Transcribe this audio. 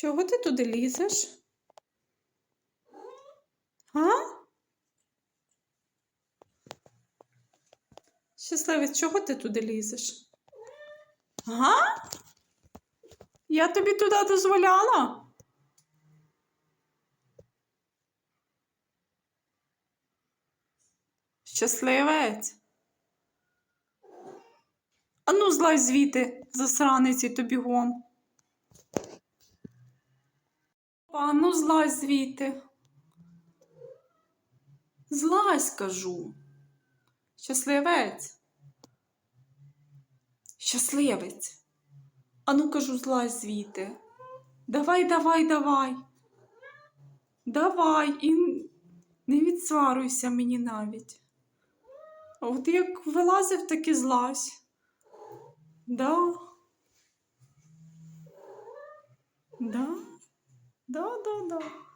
Чого ти туди лізеш? А? Щасливець, чого ти туди лізеш? Га? Я тобі туди дозволяла? Щасливець. Ану, злазь звідти, засранець і то бігом. Ану, злазь звідти. Злазь, кажу. Щасливець. Щасливець. Ану, кажу, злазь звідти. Давай, давай, давай. Давай і не відсваруйся мені навіть. От як вилазив, так і злазь. Да. Да. Да, да, да.